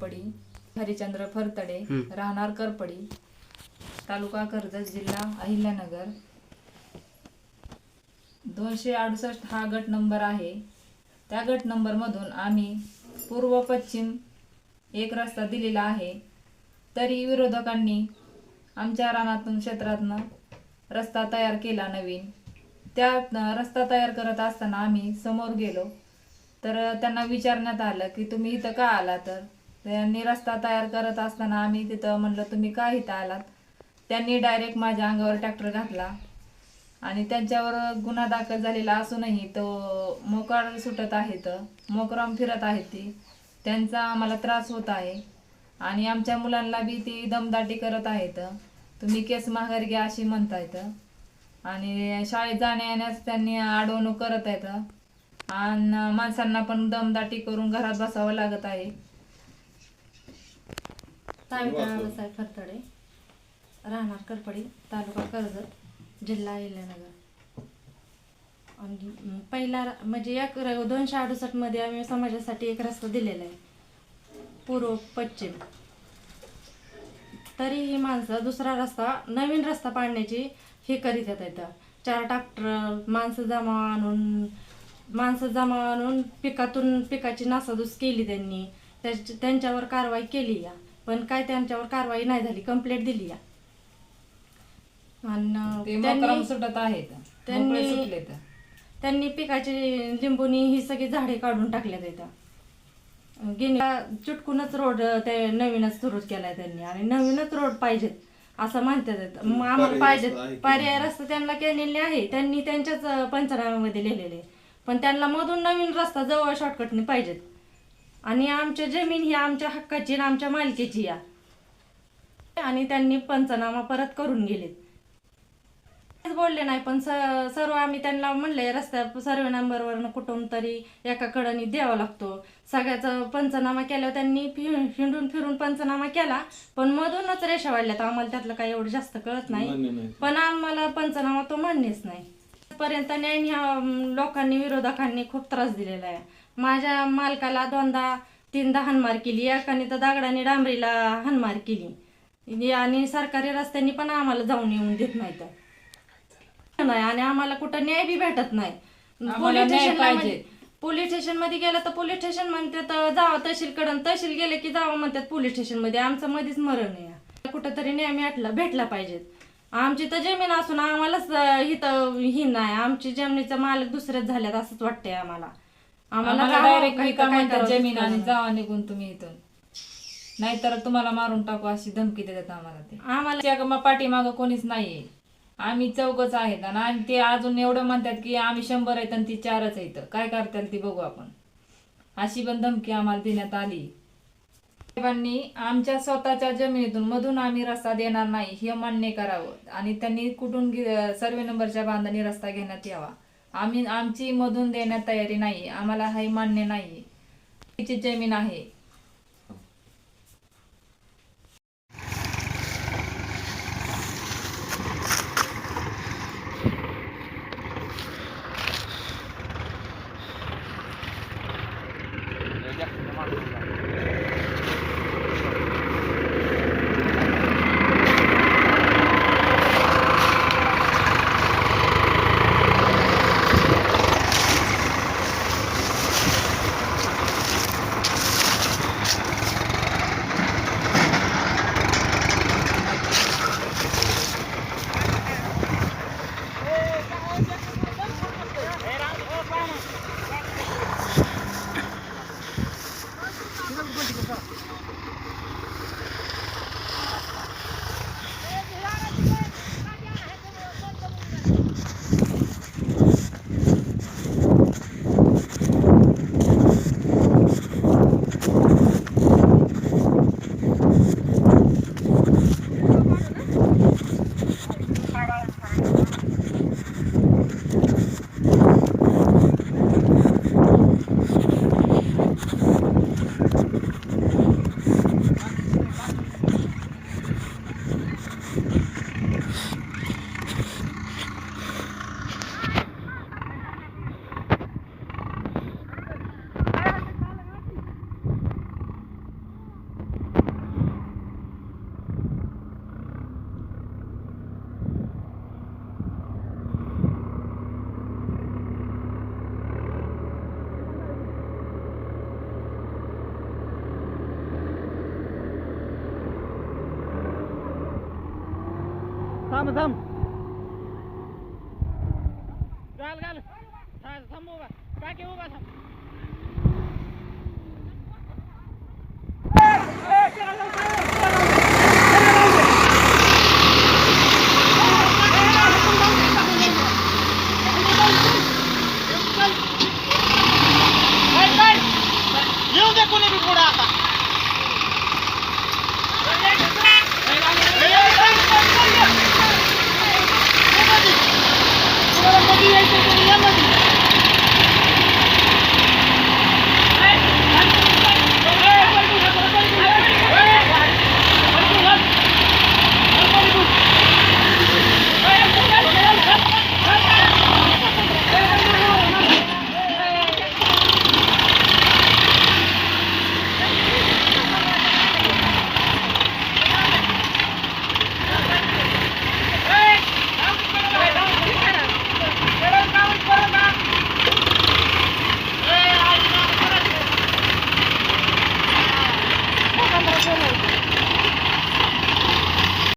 पडी हरिचंद्र फरतडे राहणार करपडी तालुका कर्जत जिल्हा अहिल्यानगर. दोनशे अडुसष्ट हा गट नंबर आहे. त्या गट नंबरमधून आम्ही पूर्व पश्चिम एक रस्ता दिलेला आहे. तरी विरोधकांनी आमच्या रानातून क्षेत्रातनं रस्ता तयार केला नवीन. त्या रस्ता तयार करत असताना आम्ही समोर गेलो. तर त्यांना विचारण्यात आलं की तुम्ही इथं का आला तर? त्यांनी रस्ता तयार करत असताना आम्ही तिथं म्हणलं तुम्ही का इथं आलात? त्यांनी डायरेक्ट माझ्या अंगावर ट्रॅक्टर घातला. आणि त्यांच्यावर गुन्हा दाखल झालेला असूनही तो मोकाळ सुटत आहेत मोकराम फिरत आहेत ती. त्यांचा आम्हाला त्रास होत आहे. आणि आमच्या मुलांना बी ती दमदाटी करत आहेत तुम्ही केस माघार घ्या अशी म्हणतायत आणि शाळेत जाण्या येण्यास त्यांनी अडवणूक करत आहेत आणि माणसांना पण दमदाटी करून घरात बसावं लागत आहे. सावित्रा बाबासाहेब फरतडे राहणार करपडी तालुका कर्जत जिल्हा अहिल्यानगर. आणि पहिला म्हणजे एक र- दोनशे अडुसष्टमध्ये आम्ही समाजासाठी एक रस्ता दिलेला आहे. पूर्व पश्चिम. तरी ही माणसं दुसरा रस्ता नवीन रस्ता पाडण्याची हे करीत येत चार ट्रॅक्टर माणसं जमा आणून माणसं जमा आणून पिकातून पिकाची नासाधूस केली त्यांनी. त्यांच्यावर कारवाई केली या. पण काय त्यांच्यावर कारवाई नाही झाली कंप्लेंट दिली या. आणि त्यांनी सुटत आहेत. त्यांनी- त्यांनी पिकाची लिंबुनी ही सगळी झाडे काढून टाकल्यात इथं. गिनीला चुटकूनच रोड ते नवीनच सुरू केलाय त्यांनी. आणि नवीनच रोड पाहिजेत असं म्हणतात आम्हाला पाहिजेत. पर्याय रस्ता त्यांना केलेले आहे. त्यांनी त्यांच्याच पंचनाम्यामध्ये लिहिलेले पण त्यांना मधून नवीन रस्ता जवळ शॉर्टकटने पाहिजेत. आणि आमच्या जमीन ही आमच्या हक्काची आणि आमच्या मालकीची या. आणि त्यांनी पंचनामा परत करून गेलेत. बोलले नाही पण स- सर्व आम्ही त्यांना म्हणले रस्त्या सर्वे नंबरवरनं कुठून तरी एका कडनी द्यावा लागतो. सगळ्याचा पंचनामा केल्यावर त्यांनी फि- हिंडून फिरून पंचनामा केला पण मधूनच रेषा वाढल्यात. आम्हाला त्यातलं काही एवढं जास्त कळत नाही. पण आम्हाला पंचनामा तो मान्यच नाही. पर्यंत न्याय लोकांनी विरोधकांनी खूप त्रास दिलेला आहे. माझ्या मालकाला दोनदा तीनदा हानमार केली. एकाने तर दगडाने डांबरीला हानमार केली. आणि सरकारी रस्त्यांनी पण आम्हाला जाऊन येऊन देत नाहीत नाही आणि आम्हाला कुठं न्याय बी भेटत नाही. पोलीस स्टेशनला पाहिजे. पोलीस स्टेशनमध्ये गेलं तर पोलीस स्टेशन म्हणतात जावं तहसील कडून तहसील गेले की जावं म्हणतात पोलीस स्टेशनमध्ये आमचं मध्येच मरण आहे. कुठंतरी न्याय भेटला भेटला पाहिजेत आमची तर जमीन असून आम्हालाच हिथं ही नाही. आमची जमिनीचा मालक दुसऱ्याच झाल्यात असंच वाटतंय आम्हाला. आम्हाला डायरेक्ट काय जमीन आणि. जावा निघून तुम्ही इथून. नाहीतर तुम्हाला मारून टाकू अशी धमकी देतात आम्हाला ते. आम्हाला पाठीमागं कोणीच नाहीये. आम्ही चौकच आहेत आणि ते अजून एवढं म्हणतात की आम्ही शंभर आहेत आणि ती चारच आहेत. काय करताल ती बघू आपण. अशी पण धमकी आम्हाला देण्यात आली. साहेबांनी आमच्या स्वतःच्या जमिनीतून मधून आम्ही रस्ता देणार नाही हे मान्य करावं. आणि त्यांनी कुठून सर्वे नंबरच्या बांधणी रस्ता घेण्यात यावा. आम्ही आमची मधून देण्यात तयारी नाही आम्हाला हे मान्य नाही तिची जमीन आहे. Tamam tamam. Gel gel. Tamam tamam over. Back over. Hey, hey, hey, hey. तुम्हाला कधी